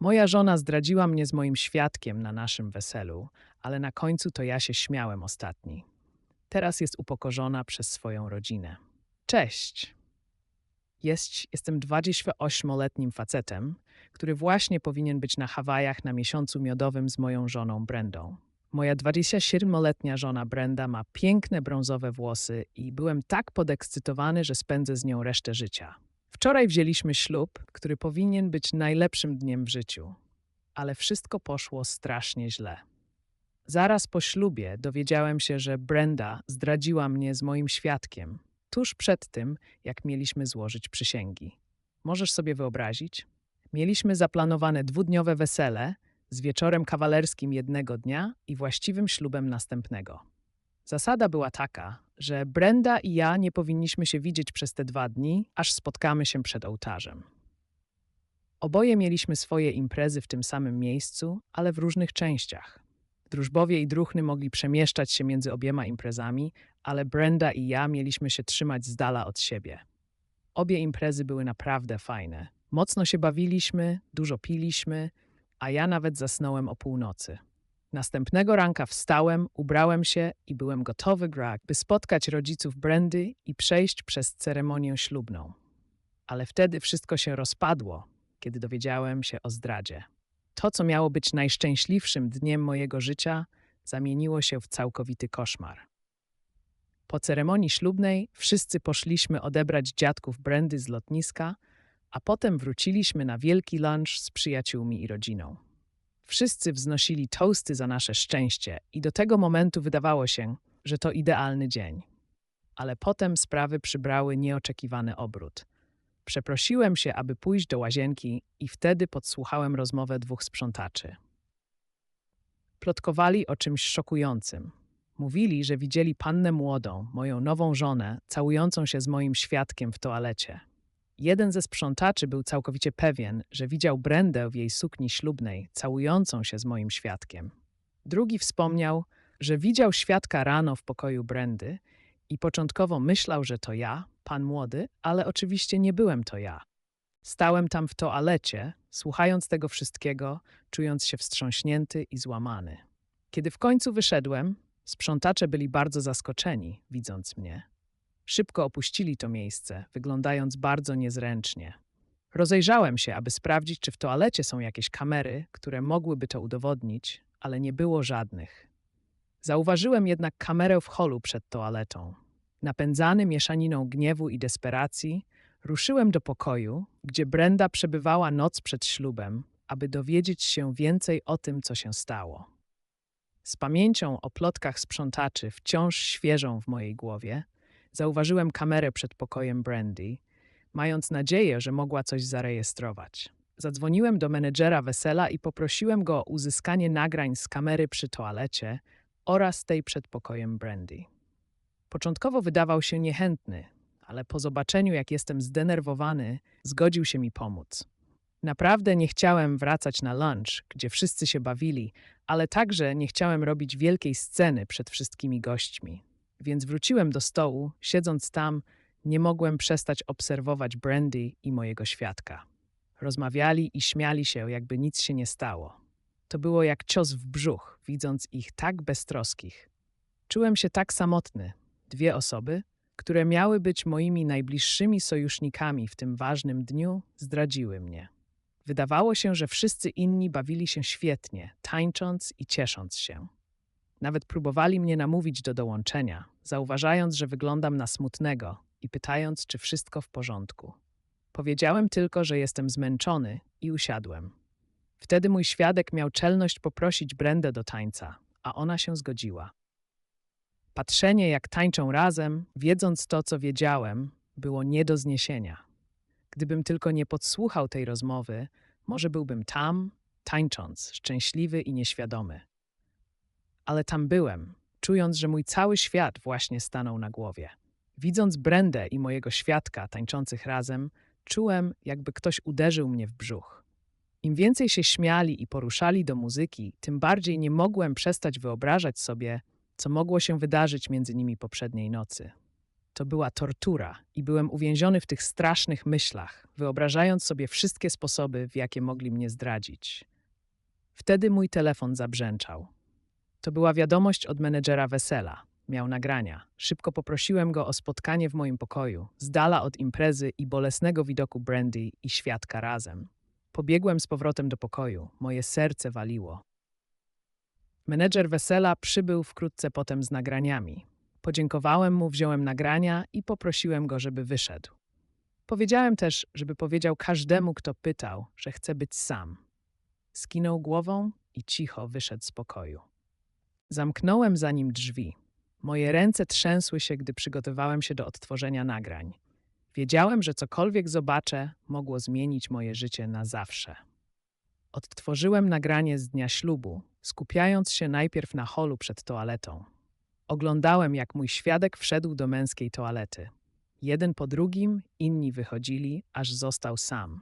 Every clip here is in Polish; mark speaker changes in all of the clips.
Speaker 1: Moja żona zdradziła mnie z moim świadkiem na naszym weselu, ale na końcu to ja się śmiałem ostatni. Teraz jest upokorzona przez swoją rodzinę. Cześć. Jest, jestem 28-letnim facetem, który właśnie powinien być na Hawajach na miesiącu miodowym z moją żoną Brendą. Moja 27-letnia żona Brenda ma piękne brązowe włosy i byłem tak podekscytowany, że spędzę z nią resztę życia. Wczoraj wzięliśmy ślub, który powinien być najlepszym dniem w życiu, ale wszystko poszło strasznie źle. Zaraz po ślubie dowiedziałem się, że Brenda zdradziła mnie z moim świadkiem, tuż przed tym, jak mieliśmy złożyć przysięgi. Możesz sobie wyobrazić? Mieliśmy zaplanowane dwudniowe wesele z wieczorem kawalerskim jednego dnia i właściwym ślubem następnego. Zasada była taka, że Brenda i ja nie powinniśmy się widzieć przez te dwa dni, aż spotkamy się przed ołtarzem. Oboje mieliśmy swoje imprezy w tym samym miejscu, ale w różnych częściach. Drużbowie i druchny mogli przemieszczać się między obiema imprezami, ale Brenda i ja mieliśmy się trzymać z dala od siebie. Obie imprezy były naprawdę fajne. Mocno się bawiliśmy, dużo piliśmy, a ja nawet zasnąłem o północy. Następnego ranka wstałem, ubrałem się i byłem gotowy by spotkać rodziców Brendy i przejść przez ceremonię ślubną. Ale wtedy wszystko się rozpadło, kiedy dowiedziałem się o zdradzie. To, co miało być najszczęśliwszym dniem mojego życia, zamieniło się w całkowity koszmar. Po ceremonii ślubnej wszyscy poszliśmy odebrać dziadków Brendy z lotniska, a potem wróciliśmy na wielki lunch z przyjaciółmi i rodziną. Wszyscy wznosili toasty za nasze szczęście i do tego momentu wydawało się, że to idealny dzień. Ale potem sprawy przybrały nieoczekiwany obrót. Przeprosiłem się, aby pójść do łazienki i wtedy podsłuchałem rozmowę dwóch sprzątaczy. Plotkowali o czymś szokującym. Mówili, że widzieli pannę młodą, moją nową żonę, całującą się z moim świadkiem w toalecie. Jeden ze sprzątaczy był całkowicie pewien, że widział Brendę w jej sukni ślubnej, całującą się z moim świadkiem. Drugi wspomniał, że widział świadka rano w pokoju Brendy i początkowo myślał, że to ja, pan młody, ale oczywiście nie byłem to ja. Stałem tam w toalecie, słuchając tego wszystkiego, czując się wstrząśnięty i złamany. Kiedy w końcu wyszedłem, sprzątacze byli bardzo zaskoczeni, widząc mnie. Szybko opuścili to miejsce, wyglądając bardzo niezręcznie. Rozejrzałem się, aby sprawdzić, czy w toalecie są jakieś kamery, które mogłyby to udowodnić, ale nie było żadnych. Zauważyłem jednak kamerę w holu przed toaletą. Napędzany mieszaniną gniewu i desperacji, ruszyłem do pokoju, gdzie Brenda przebywała noc przed ślubem, aby dowiedzieć się więcej o tym, co się stało. Z pamięcią o plotkach sprzątaczy wciąż świeżą w mojej głowie, Zauważyłem kamerę przed pokojem Brandy, mając nadzieję, że mogła coś zarejestrować. Zadzwoniłem do menedżera wesela i poprosiłem go o uzyskanie nagrań z kamery przy toalecie oraz tej przed pokojem Brandy. Początkowo wydawał się niechętny, ale po zobaczeniu, jak jestem zdenerwowany, zgodził się mi pomóc. Naprawdę nie chciałem wracać na lunch, gdzie wszyscy się bawili, ale także nie chciałem robić wielkiej sceny przed wszystkimi gośćmi. Więc wróciłem do stołu, siedząc tam, nie mogłem przestać obserwować Brandy i mojego świadka. Rozmawiali i śmiali się, jakby nic się nie stało. To było jak cios w brzuch, widząc ich tak beztroskich. Czułem się tak samotny. Dwie osoby, które miały być moimi najbliższymi sojusznikami w tym ważnym dniu, zdradziły mnie. Wydawało się, że wszyscy inni bawili się świetnie, tańcząc i ciesząc się. Nawet próbowali mnie namówić do dołączenia, zauważając, że wyglądam na smutnego i pytając, czy wszystko w porządku. Powiedziałem tylko, że jestem zmęczony i usiadłem. Wtedy mój świadek miał czelność poprosić Brendę do tańca, a ona się zgodziła. Patrzenie, jak tańczą razem, wiedząc to, co wiedziałem, było nie do zniesienia. Gdybym tylko nie podsłuchał tej rozmowy, może byłbym tam, tańcząc, szczęśliwy i nieświadomy ale tam byłem, czując, że mój cały świat właśnie stanął na głowie. Widząc Brendę i mojego świadka tańczących razem, czułem, jakby ktoś uderzył mnie w brzuch. Im więcej się śmiali i poruszali do muzyki, tym bardziej nie mogłem przestać wyobrażać sobie, co mogło się wydarzyć między nimi poprzedniej nocy. To była tortura i byłem uwięziony w tych strasznych myślach, wyobrażając sobie wszystkie sposoby, w jakie mogli mnie zdradzić. Wtedy mój telefon zabrzęczał. To była wiadomość od menedżera wesela. Miał nagrania. Szybko poprosiłem go o spotkanie w moim pokoju, z dala od imprezy i bolesnego widoku Brandy i świadka razem. Pobiegłem z powrotem do pokoju. Moje serce waliło. Menedżer wesela przybył wkrótce potem z nagraniami. Podziękowałem mu, wziąłem nagrania i poprosiłem go, żeby wyszedł. Powiedziałem też, żeby powiedział każdemu, kto pytał, że chce być sam. Skinął głową i cicho wyszedł z pokoju. Zamknąłem za nim drzwi. Moje ręce trzęsły się, gdy przygotowałem się do odtworzenia nagrań. Wiedziałem, że cokolwiek zobaczę, mogło zmienić moje życie na zawsze. Odtworzyłem nagranie z dnia ślubu, skupiając się najpierw na holu przed toaletą. Oglądałem, jak mój świadek wszedł do męskiej toalety. Jeden po drugim inni wychodzili, aż został sam.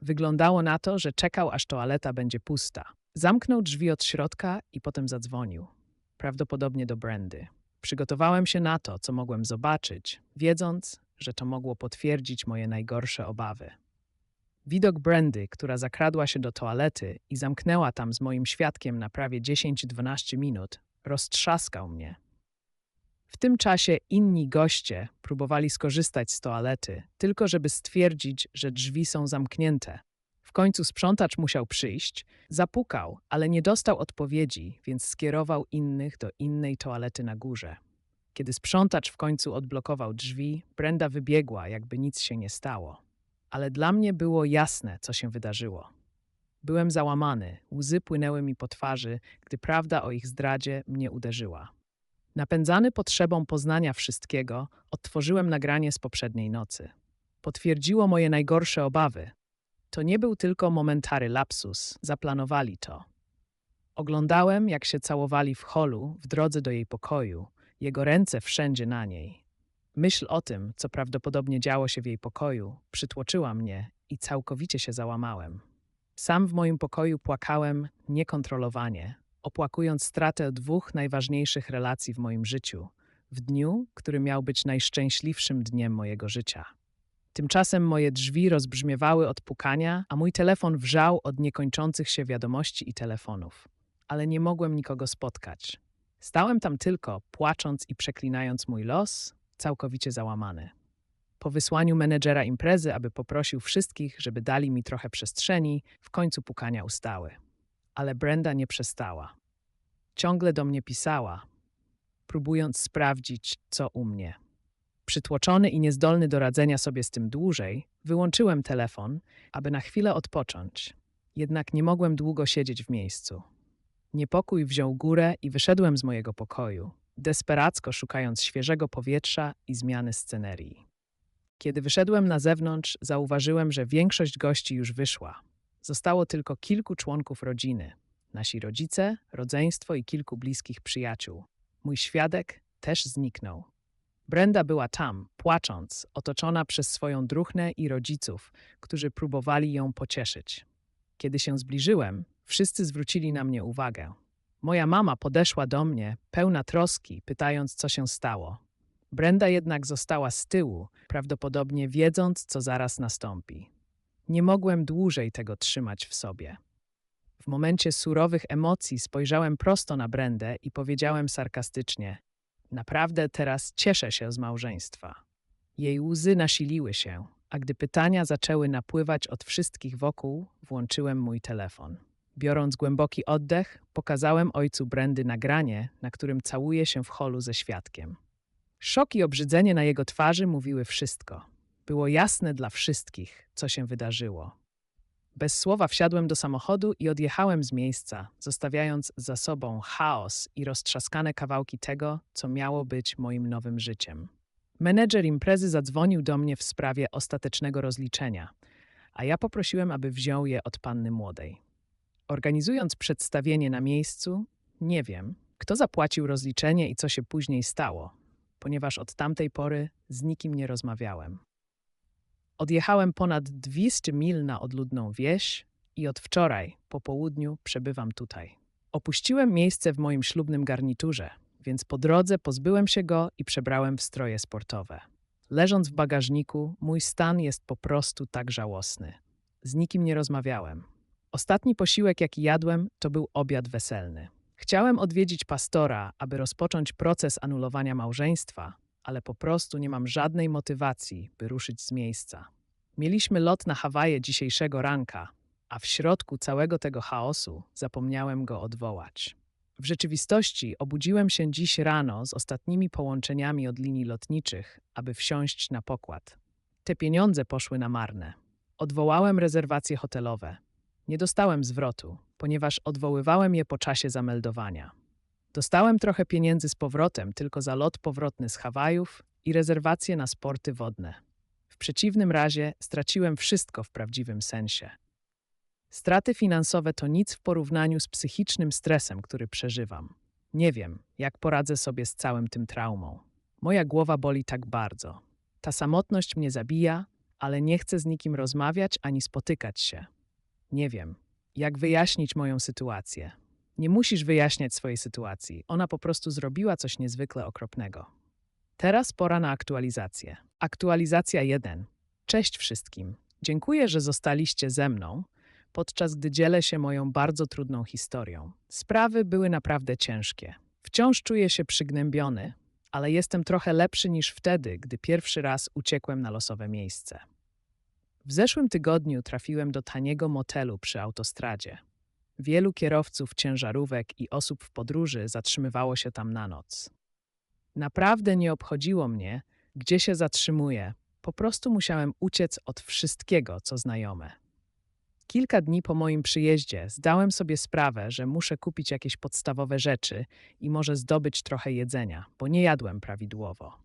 Speaker 1: Wyglądało na to, że czekał, aż toaleta będzie pusta. Zamknął drzwi od środka i potem zadzwonił. Prawdopodobnie do Brandy. Przygotowałem się na to, co mogłem zobaczyć, wiedząc, że to mogło potwierdzić moje najgorsze obawy. Widok Brandy, która zakradła się do toalety i zamknęła tam z moim świadkiem na prawie 10-12 minut, roztrzaskał mnie. W tym czasie inni goście próbowali skorzystać z toalety, tylko żeby stwierdzić, że drzwi są zamknięte. Końcu sprzątacz musiał przyjść, zapukał, ale nie dostał odpowiedzi, więc skierował innych do innej toalety na górze. Kiedy sprzątacz w końcu odblokował drzwi, Brenda wybiegła, jakby nic się nie stało. Ale dla mnie było jasne, co się wydarzyło. Byłem załamany, łzy płynęły mi po twarzy, gdy prawda o ich zdradzie mnie uderzyła. Napędzany potrzebą poznania wszystkiego, odtworzyłem nagranie z poprzedniej nocy. Potwierdziło moje najgorsze obawy. To nie był tylko momentary lapsus, zaplanowali to. Oglądałem, jak się całowali w holu w drodze do jej pokoju, jego ręce wszędzie na niej. Myśl o tym, co prawdopodobnie działo się w jej pokoju, przytłoczyła mnie i całkowicie się załamałem. Sam w moim pokoju płakałem niekontrolowanie, opłakując stratę dwóch najważniejszych relacji w moim życiu, w dniu, który miał być najszczęśliwszym dniem mojego życia. Tymczasem moje drzwi rozbrzmiewały od pukania, a mój telefon wrzał od niekończących się wiadomości i telefonów. Ale nie mogłem nikogo spotkać. Stałem tam tylko, płacząc i przeklinając mój los, całkowicie załamany. Po wysłaniu menedżera imprezy, aby poprosił wszystkich, żeby dali mi trochę przestrzeni, w końcu pukania ustały. Ale Brenda nie przestała. Ciągle do mnie pisała, próbując sprawdzić, co u mnie. Przytłoczony i niezdolny do radzenia sobie z tym dłużej, wyłączyłem telefon, aby na chwilę odpocząć. Jednak nie mogłem długo siedzieć w miejscu. Niepokój wziął górę i wyszedłem z mojego pokoju, desperacko szukając świeżego powietrza i zmiany scenerii. Kiedy wyszedłem na zewnątrz, zauważyłem, że większość gości już wyszła. Zostało tylko kilku członków rodziny. Nasi rodzice, rodzeństwo i kilku bliskich przyjaciół. Mój świadek też zniknął. Brenda była tam, płacząc, otoczona przez swoją druchnę i rodziców, którzy próbowali ją pocieszyć. Kiedy się zbliżyłem, wszyscy zwrócili na mnie uwagę. Moja mama podeszła do mnie, pełna troski, pytając, co się stało. Brenda jednak została z tyłu, prawdopodobnie wiedząc, co zaraz nastąpi. Nie mogłem dłużej tego trzymać w sobie. W momencie surowych emocji spojrzałem prosto na Brendę i powiedziałem sarkastycznie: Naprawdę teraz cieszę się z małżeństwa. Jej łzy nasiliły się, a gdy pytania zaczęły napływać od wszystkich wokół, włączyłem mój telefon. Biorąc głęboki oddech, pokazałem ojcu Brendy nagranie, na którym całuje się w holu ze świadkiem. Szok i obrzydzenie na jego twarzy mówiły wszystko. Było jasne dla wszystkich, co się wydarzyło. Bez słowa wsiadłem do samochodu i odjechałem z miejsca, zostawiając za sobą chaos i roztrzaskane kawałki tego, co miało być moim nowym życiem. Menedżer imprezy zadzwonił do mnie w sprawie ostatecznego rozliczenia, a ja poprosiłem, aby wziął je od panny młodej. Organizując przedstawienie na miejscu, nie wiem, kto zapłacił rozliczenie i co się później stało, ponieważ od tamtej pory z nikim nie rozmawiałem. Odjechałem ponad 200 mil na odludną wieś i od wczoraj, po południu, przebywam tutaj. Opuściłem miejsce w moim ślubnym garniturze, więc po drodze pozbyłem się go i przebrałem w stroje sportowe. Leżąc w bagażniku, mój stan jest po prostu tak żałosny. Z nikim nie rozmawiałem. Ostatni posiłek, jaki jadłem, to był obiad weselny. Chciałem odwiedzić pastora, aby rozpocząć proces anulowania małżeństwa, ale po prostu nie mam żadnej motywacji, by ruszyć z miejsca. Mieliśmy lot na Hawaje dzisiejszego ranka, a w środku całego tego chaosu zapomniałem go odwołać. W rzeczywistości obudziłem się dziś rano z ostatnimi połączeniami od linii lotniczych, aby wsiąść na pokład. Te pieniądze poszły na marne. Odwołałem rezerwacje hotelowe. Nie dostałem zwrotu, ponieważ odwoływałem je po czasie zameldowania. Dostałem trochę pieniędzy z powrotem tylko za lot powrotny z Hawajów i rezerwacje na sporty wodne. W przeciwnym razie straciłem wszystko w prawdziwym sensie. Straty finansowe to nic w porównaniu z psychicznym stresem, który przeżywam. Nie wiem, jak poradzę sobie z całym tym traumą. Moja głowa boli tak bardzo. Ta samotność mnie zabija, ale nie chcę z nikim rozmawiać ani spotykać się. Nie wiem, jak wyjaśnić moją sytuację. Nie musisz wyjaśniać swojej sytuacji, ona po prostu zrobiła coś niezwykle okropnego. Teraz pora na aktualizację. Aktualizacja 1. Cześć wszystkim. Dziękuję, że zostaliście ze mną, podczas gdy dzielę się moją bardzo trudną historią. Sprawy były naprawdę ciężkie. Wciąż czuję się przygnębiony, ale jestem trochę lepszy niż wtedy, gdy pierwszy raz uciekłem na losowe miejsce. W zeszłym tygodniu trafiłem do taniego motelu przy autostradzie. Wielu kierowców ciężarówek i osób w podróży zatrzymywało się tam na noc. Naprawdę nie obchodziło mnie, gdzie się zatrzymuję, po prostu musiałem uciec od wszystkiego, co znajome. Kilka dni po moim przyjeździe zdałem sobie sprawę, że muszę kupić jakieś podstawowe rzeczy i może zdobyć trochę jedzenia, bo nie jadłem prawidłowo.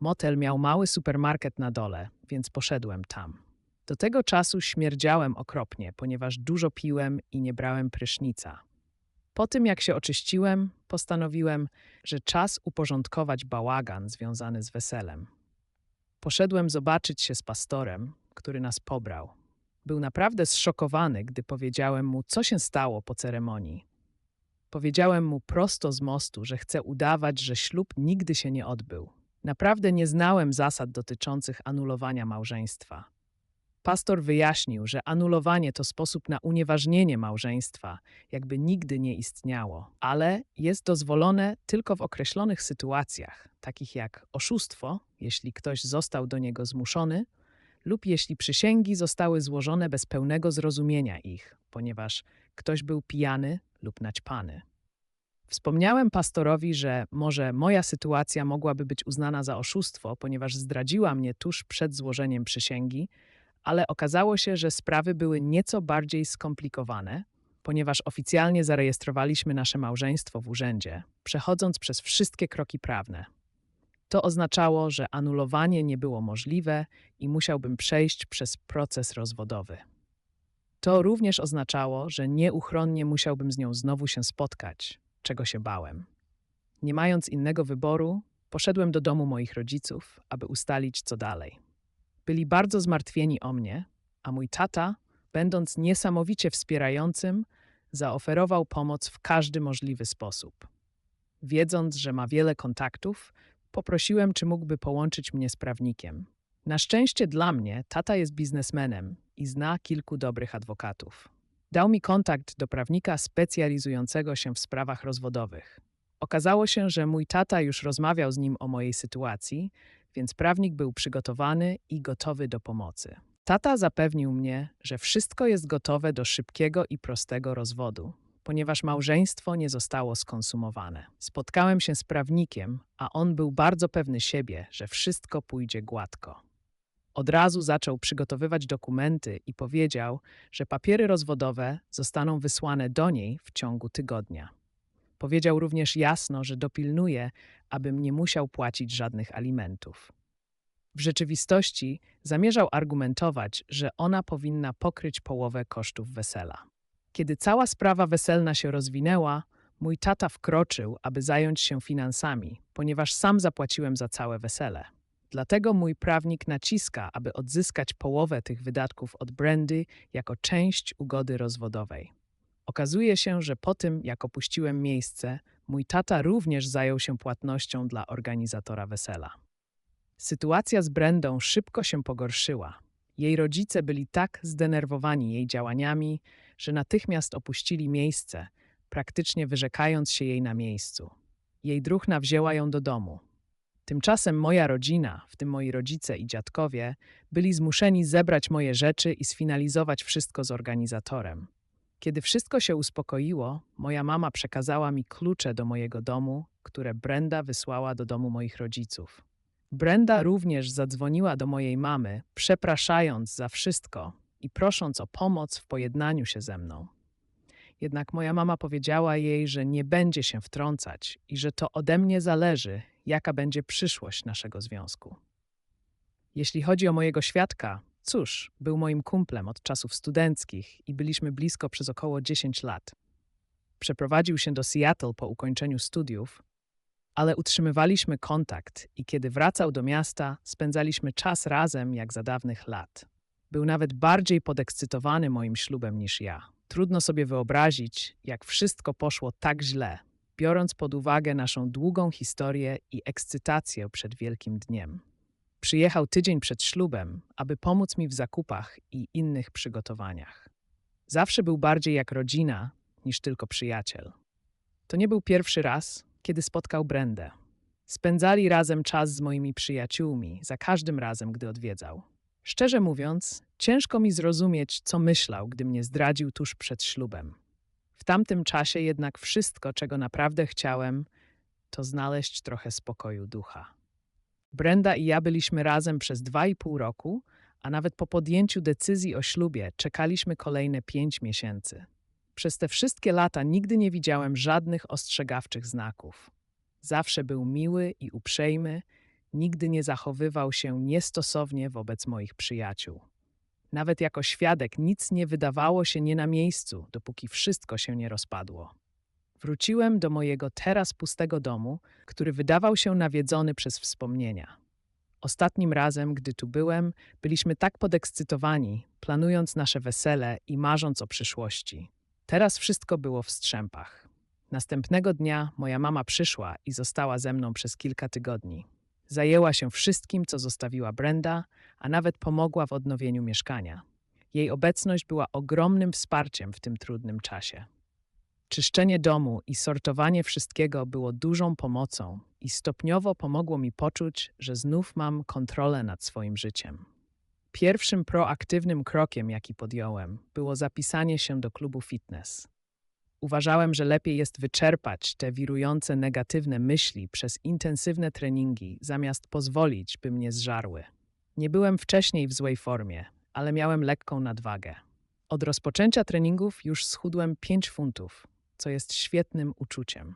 Speaker 1: Motel miał mały supermarket na dole, więc poszedłem tam. Do tego czasu śmierdziałem okropnie, ponieważ dużo piłem i nie brałem prysznica. Po tym, jak się oczyściłem, postanowiłem, że czas uporządkować bałagan związany z weselem. Poszedłem zobaczyć się z pastorem, który nas pobrał. Był naprawdę zszokowany, gdy powiedziałem mu, co się stało po ceremonii. Powiedziałem mu prosto z mostu, że chcę udawać, że ślub nigdy się nie odbył. Naprawdę nie znałem zasad dotyczących anulowania małżeństwa. Pastor wyjaśnił, że anulowanie to sposób na unieważnienie małżeństwa, jakby nigdy nie istniało, ale jest dozwolone tylko w określonych sytuacjach, takich jak oszustwo, jeśli ktoś został do niego zmuszony, lub jeśli przysięgi zostały złożone bez pełnego zrozumienia ich, ponieważ ktoś był pijany lub naćpany. Wspomniałem pastorowi, że może moja sytuacja mogłaby być uznana za oszustwo, ponieważ zdradziła mnie tuż przed złożeniem przysięgi, ale okazało się, że sprawy były nieco bardziej skomplikowane, ponieważ oficjalnie zarejestrowaliśmy nasze małżeństwo w urzędzie, przechodząc przez wszystkie kroki prawne. To oznaczało, że anulowanie nie było możliwe i musiałbym przejść przez proces rozwodowy. To również oznaczało, że nieuchronnie musiałbym z nią znowu się spotkać, czego się bałem. Nie mając innego wyboru, poszedłem do domu moich rodziców, aby ustalić, co dalej. Byli bardzo zmartwieni o mnie, a mój tata, będąc niesamowicie wspierającym, zaoferował pomoc w każdy możliwy sposób. Wiedząc, że ma wiele kontaktów, poprosiłem, czy mógłby połączyć mnie z prawnikiem. Na szczęście dla mnie, tata jest biznesmenem i zna kilku dobrych adwokatów. Dał mi kontakt do prawnika specjalizującego się w sprawach rozwodowych. Okazało się, że mój tata już rozmawiał z nim o mojej sytuacji, więc prawnik był przygotowany i gotowy do pomocy. Tata zapewnił mnie, że wszystko jest gotowe do szybkiego i prostego rozwodu, ponieważ małżeństwo nie zostało skonsumowane. Spotkałem się z prawnikiem, a on był bardzo pewny siebie, że wszystko pójdzie gładko. Od razu zaczął przygotowywać dokumenty i powiedział, że papiery rozwodowe zostaną wysłane do niej w ciągu tygodnia. Powiedział również jasno, że dopilnuje, abym nie musiał płacić żadnych alimentów. W rzeczywistości zamierzał argumentować, że ona powinna pokryć połowę kosztów wesela. Kiedy cała sprawa weselna się rozwinęła, mój tata wkroczył, aby zająć się finansami, ponieważ sam zapłaciłem za całe wesele. Dlatego mój prawnik naciska, aby odzyskać połowę tych wydatków od Brandy jako część ugody rozwodowej. Okazuje się, że po tym, jak opuściłem miejsce, mój tata również zajął się płatnością dla organizatora wesela. Sytuacja z Brendą szybko się pogorszyła. Jej rodzice byli tak zdenerwowani jej działaniami, że natychmiast opuścili miejsce, praktycznie wyrzekając się jej na miejscu. Jej druhna wzięła ją do domu. Tymczasem moja rodzina, w tym moi rodzice i dziadkowie, byli zmuszeni zebrać moje rzeczy i sfinalizować wszystko z organizatorem. Kiedy wszystko się uspokoiło, moja mama przekazała mi klucze do mojego domu, które Brenda wysłała do domu moich rodziców. Brenda również zadzwoniła do mojej mamy, przepraszając za wszystko i prosząc o pomoc w pojednaniu się ze mną. Jednak moja mama powiedziała jej, że nie będzie się wtrącać i że to ode mnie zależy, jaka będzie przyszłość naszego związku. Jeśli chodzi o mojego świadka, cóż, był moim kumplem od czasów studenckich i byliśmy blisko przez około 10 lat. Przeprowadził się do Seattle po ukończeniu studiów, ale utrzymywaliśmy kontakt i kiedy wracał do miasta, spędzaliśmy czas razem jak za dawnych lat. Był nawet bardziej podekscytowany moim ślubem niż ja. Trudno sobie wyobrazić, jak wszystko poszło tak źle, biorąc pod uwagę naszą długą historię i ekscytację przed Wielkim Dniem. Przyjechał tydzień przed ślubem, aby pomóc mi w zakupach i innych przygotowaniach. Zawsze był bardziej jak rodzina niż tylko przyjaciel. To nie był pierwszy raz, kiedy spotkał Brendę. Spędzali razem czas z moimi przyjaciółmi, za każdym razem, gdy odwiedzał. Szczerze mówiąc, ciężko mi zrozumieć, co myślał, gdy mnie zdradził tuż przed ślubem. W tamtym czasie jednak wszystko, czego naprawdę chciałem, to znaleźć trochę spokoju ducha. Brenda i ja byliśmy razem przez dwa i pół roku, a nawet po podjęciu decyzji o ślubie czekaliśmy kolejne pięć miesięcy. Przez te wszystkie lata nigdy nie widziałem żadnych ostrzegawczych znaków. Zawsze był miły i uprzejmy, nigdy nie zachowywał się niestosownie wobec moich przyjaciół. Nawet jako świadek nic nie wydawało się nie na miejscu, dopóki wszystko się nie rozpadło. Wróciłem do mojego teraz pustego domu, który wydawał się nawiedzony przez wspomnienia. Ostatnim razem, gdy tu byłem, byliśmy tak podekscytowani, planując nasze wesele i marząc o przyszłości. Teraz wszystko było w strzępach. Następnego dnia moja mama przyszła i została ze mną przez kilka tygodni. Zajęła się wszystkim, co zostawiła Brenda, a nawet pomogła w odnowieniu mieszkania. Jej obecność była ogromnym wsparciem w tym trudnym czasie. Czyszczenie domu i sortowanie wszystkiego było dużą pomocą i stopniowo pomogło mi poczuć, że znów mam kontrolę nad swoim życiem. Pierwszym proaktywnym krokiem, jaki podjąłem, było zapisanie się do klubu fitness. Uważałem, że lepiej jest wyczerpać te wirujące negatywne myśli przez intensywne treningi, zamiast pozwolić, by mnie zżarły. Nie byłem wcześniej w złej formie, ale miałem lekką nadwagę. Od rozpoczęcia treningów już schudłem 5 funtów, co jest świetnym uczuciem.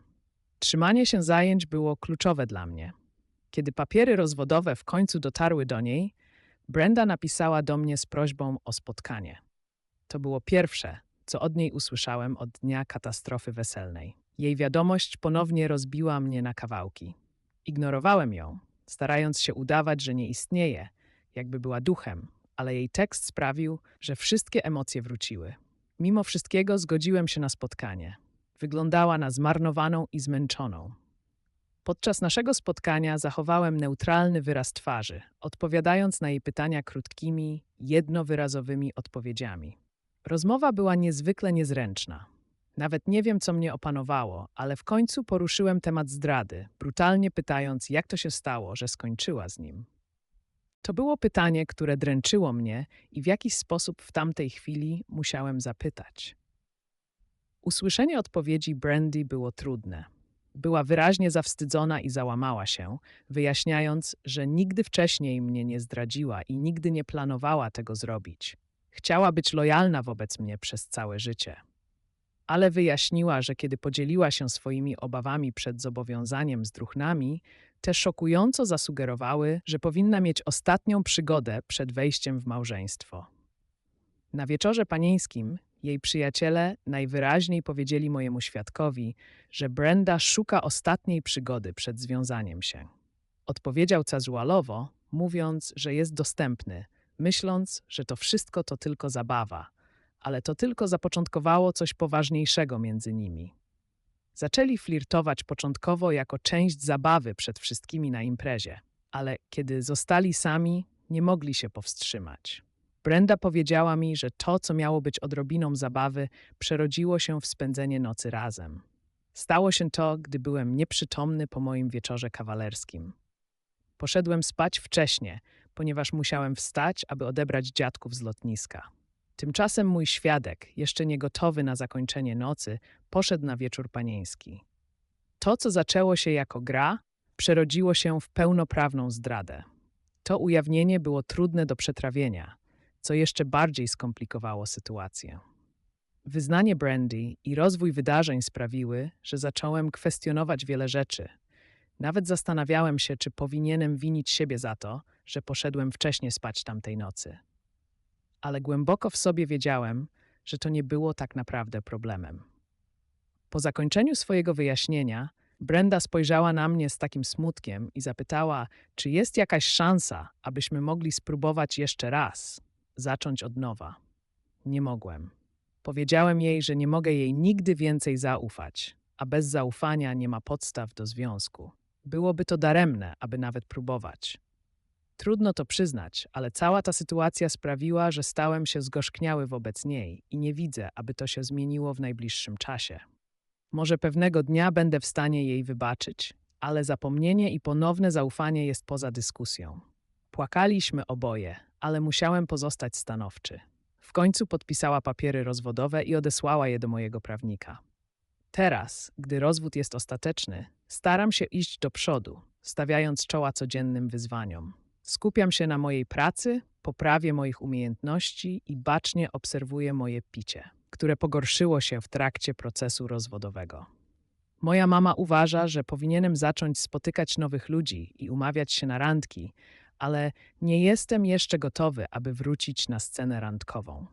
Speaker 1: Trzymanie się zajęć było kluczowe dla mnie. Kiedy papiery rozwodowe w końcu dotarły do niej, Brenda napisała do mnie z prośbą o spotkanie. To było pierwsze, co od niej usłyszałem od dnia katastrofy weselnej. Jej wiadomość ponownie rozbiła mnie na kawałki. Ignorowałem ją, starając się udawać, że nie istnieje, jakby była duchem, ale jej tekst sprawił, że wszystkie emocje wróciły. Mimo wszystkiego zgodziłem się na spotkanie. Wyglądała na zmarnowaną i zmęczoną. Podczas naszego spotkania zachowałem neutralny wyraz twarzy, odpowiadając na jej pytania krótkimi, jednowyrazowymi odpowiedziami. Rozmowa była niezwykle niezręczna. Nawet nie wiem, co mnie opanowało, ale w końcu poruszyłem temat zdrady, brutalnie pytając, jak to się stało, że skończyła z nim. To było pytanie, które dręczyło mnie i w jakiś sposób w tamtej chwili musiałem zapytać. Usłyszenie odpowiedzi Brandy było trudne. Była wyraźnie zawstydzona i załamała się, wyjaśniając, że nigdy wcześniej mnie nie zdradziła i nigdy nie planowała tego zrobić. Chciała być lojalna wobec mnie przez całe życie. Ale wyjaśniła, że kiedy podzieliła się swoimi obawami przed zobowiązaniem z druchnami, te szokująco zasugerowały, że powinna mieć ostatnią przygodę przed wejściem w małżeństwo. Na wieczorze panieńskim jej przyjaciele najwyraźniej powiedzieli mojemu świadkowi, że Brenda szuka ostatniej przygody przed związaniem się. Odpowiedział casualowo, mówiąc, że jest dostępny, myśląc, że to wszystko to tylko zabawa, ale to tylko zapoczątkowało coś poważniejszego między nimi. Zaczęli flirtować początkowo jako część zabawy przed wszystkimi na imprezie, ale kiedy zostali sami, nie mogli się powstrzymać. Brenda powiedziała mi, że to, co miało być odrobiną zabawy, przerodziło się w spędzenie nocy razem. Stało się to, gdy byłem nieprzytomny po moim wieczorze kawalerskim. Poszedłem spać wcześnie, ponieważ musiałem wstać, aby odebrać dziadków z lotniska. Tymczasem mój świadek, jeszcze nie gotowy na zakończenie nocy, poszedł na wieczór panieński. To, co zaczęło się jako gra, przerodziło się w pełnoprawną zdradę. To ujawnienie było trudne do przetrawienia, co jeszcze bardziej skomplikowało sytuację. Wyznanie Brandy i rozwój wydarzeń sprawiły, że zacząłem kwestionować wiele rzeczy. Nawet zastanawiałem się, czy powinienem winić siebie za to, że poszedłem wcześnie spać tamtej nocy. Ale głęboko w sobie wiedziałem, że to nie było tak naprawdę problemem. Po zakończeniu swojego wyjaśnienia, Brenda spojrzała na mnie z takim smutkiem i zapytała, czy jest jakaś szansa, abyśmy mogli spróbować jeszcze raz, zacząć od nowa. Nie mogłem. Powiedziałem jej, że nie mogę jej nigdy więcej zaufać, a bez zaufania nie ma podstaw do związku. Byłoby to daremne, aby nawet próbować. Trudno to przyznać, ale cała ta sytuacja sprawiła, że stałem się zgorzkniały wobec niej i nie widzę, aby to się zmieniło w najbliższym czasie. Może pewnego dnia będę w stanie jej wybaczyć, ale zapomnienie i ponowne zaufanie jest poza dyskusją. Płakaliśmy oboje, ale musiałem pozostać stanowczy. W końcu podpisała papiery rozwodowe i odesłała je do mojego prawnika. Teraz, gdy rozwód jest ostateczny, staram się iść do przodu, stawiając czoła codziennym wyzwaniom. Skupiam się na mojej pracy, poprawie moich umiejętności i bacznie obserwuję moje picie, które pogorszyło się w trakcie procesu rozwodowego. Moja mama uważa, że powinienem zacząć spotykać nowych ludzi i umawiać się na randki, ale nie jestem jeszcze gotowy, aby wrócić na scenę randkową.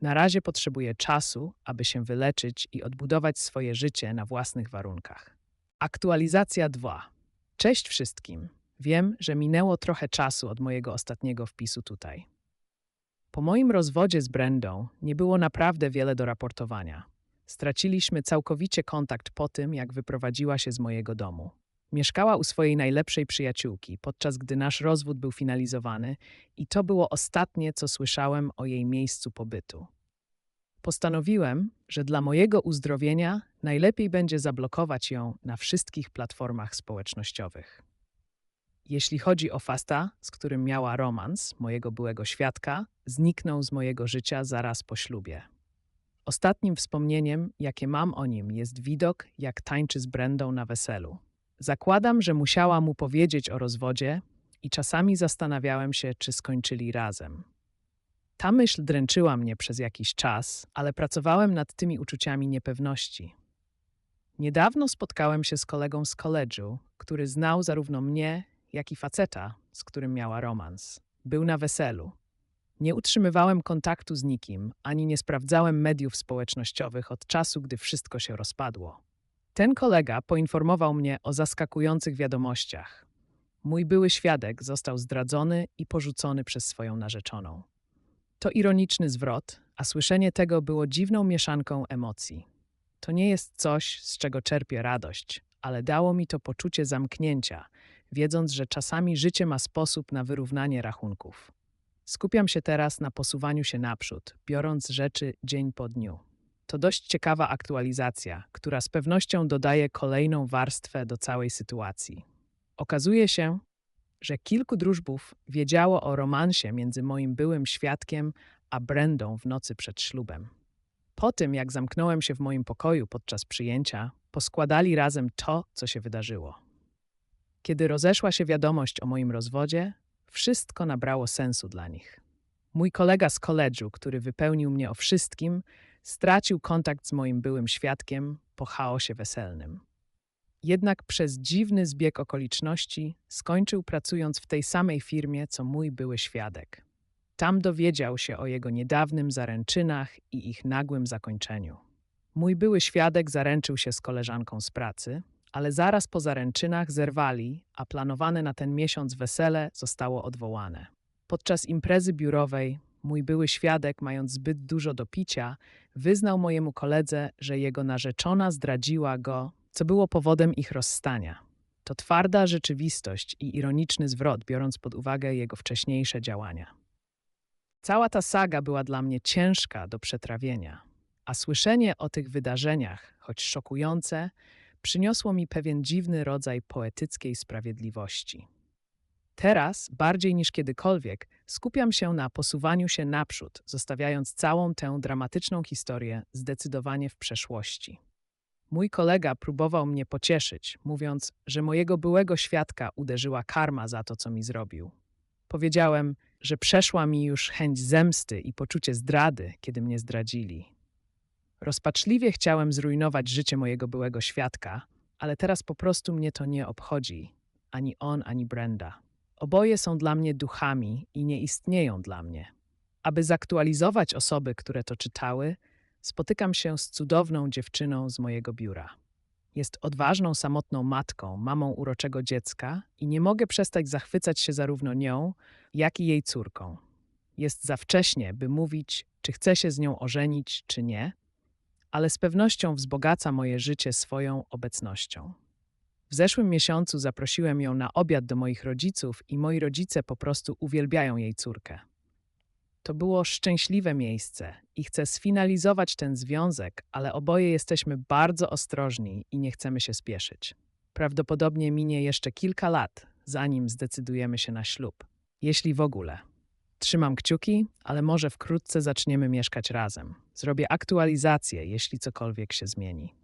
Speaker 1: Na razie potrzebuję czasu, aby się wyleczyć i odbudować swoje życie na własnych warunkach. Aktualizacja 2. Cześć wszystkim. Wiem, że minęło trochę czasu od mojego ostatniego wpisu tutaj. Po moim rozwodzie z Brendą nie było naprawdę wiele do raportowania. Straciliśmy całkowicie kontakt po tym, jak wyprowadziła się z mojego domu. Mieszkała u swojej najlepszej przyjaciółki, podczas gdy nasz rozwód był finalizowany, i to było ostatnie, co słyszałem o jej miejscu pobytu. Postanowiłem, że dla mojego uzdrowienia najlepiej będzie zablokować ją na wszystkich platformach społecznościowych. Jeśli chodzi o Fasta, z którym miała romans, mojego byłego świadka, zniknął z mojego życia zaraz po ślubie. Ostatnim wspomnieniem, jakie mam o nim, jest widok, jak tańczy z Brendą na weselu. Zakładam, że musiała mu powiedzieć o rozwodzie i czasami zastanawiałem się, czy skończyli razem. Ta myśl dręczyła mnie przez jakiś czas, ale pracowałem nad tymi uczuciami niepewności. Niedawno spotkałem się z kolegą z koledżu, który znał zarówno mnie, jak i faceta, z którym miała romans. Był na weselu. Nie utrzymywałem kontaktu z nikim, ani nie sprawdzałem mediów społecznościowych od czasu, gdy wszystko się rozpadło. Ten kolega poinformował mnie o zaskakujących wiadomościach. Mój były świadek został zdradzony i porzucony przez swoją narzeczoną. To ironiczny zwrot, a słyszenie tego było dziwną mieszanką emocji. To nie jest coś, z czego czerpię radość, ale dało mi to poczucie zamknięcia, wiedząc, że czasami życie ma sposób na wyrównanie rachunków. Skupiam się teraz na posuwaniu się naprzód, biorąc rzeczy dzień po dniu. To dość ciekawa aktualizacja, która z pewnością dodaje kolejną warstwę do całej sytuacji. Okazuje się, że kilku drużbów wiedziało o romansie między moim byłym świadkiem a Brendą w nocy przed ślubem. Po tym, jak zamknąłem się w moim pokoju podczas przyjęcia, poskładali razem to, co się wydarzyło. Kiedy rozeszła się wiadomość o moim rozwodzie, wszystko nabrało sensu dla nich. Mój kolega z koledżu, który wypełnił mnie o wszystkim, stracił kontakt z moim byłym świadkiem po chaosie weselnym. Jednak przez dziwny zbieg okoliczności skończył pracując w tej samej firmie, co mój były świadek. Tam dowiedział się o jego niedawnym zaręczynach i ich nagłym zakończeniu. Mój były świadek zaręczył się z koleżanką z pracy, ale zaraz po zaręczynach zerwali, a planowane na ten miesiąc wesele zostało odwołane. Podczas imprezy biurowej mój były świadek, mając zbyt dużo do picia, wyznał mojemu koledze, że jego narzeczona zdradziła go, co było powodem ich rozstania. To twarda rzeczywistość i ironiczny zwrot, biorąc pod uwagę jego wcześniejsze działania. Cała ta saga była dla mnie ciężka do przetrawienia, a słyszenie o tych wydarzeniach, choć szokujące, przyniosło mi pewien dziwny rodzaj poetyckiej sprawiedliwości. Teraz, bardziej niż kiedykolwiek, skupiam się na posuwaniu się naprzód, zostawiając całą tę dramatyczną historię zdecydowanie w przeszłości. Mój kolega próbował mnie pocieszyć, mówiąc, że mojego byłego świadka uderzyła karma za to, co mi zrobił. Powiedziałem, że przeszła mi już chęć zemsty i poczucie zdrady, kiedy mnie zdradzili. Rozpaczliwie chciałem zrujnować życie mojego byłego świadka, ale teraz po prostu mnie to nie obchodzi. Ani on, ani Brenda. Oboje są dla mnie duchami i nie istnieją dla mnie. Aby zaktualizować osoby, które to czytały, spotykam się z cudowną dziewczyną z mojego biura. Jest odważną, samotną matką, mamą uroczego dziecka i nie mogę przestać zachwycać się zarówno nią, jak i jej córką. Jest za wcześnie, by mówić, czy chcę się z nią ożenić, czy nie, ale z pewnością wzbogaca moje życie swoją obecnością. W zeszłym miesiącu zaprosiłem ją na obiad do moich rodziców i moi rodzice po prostu uwielbiają jej córkę. To było szczęśliwe miejsce i chcę sfinalizować ten związek, ale oboje jesteśmy bardzo ostrożni i nie chcemy się spieszyć. Prawdopodobnie minie jeszcze kilka lat, zanim zdecydujemy się na ślub, jeśli w ogóle. Trzymam kciuki, ale może wkrótce zaczniemy mieszkać razem. Zrobię aktualizację, jeśli cokolwiek się zmieni.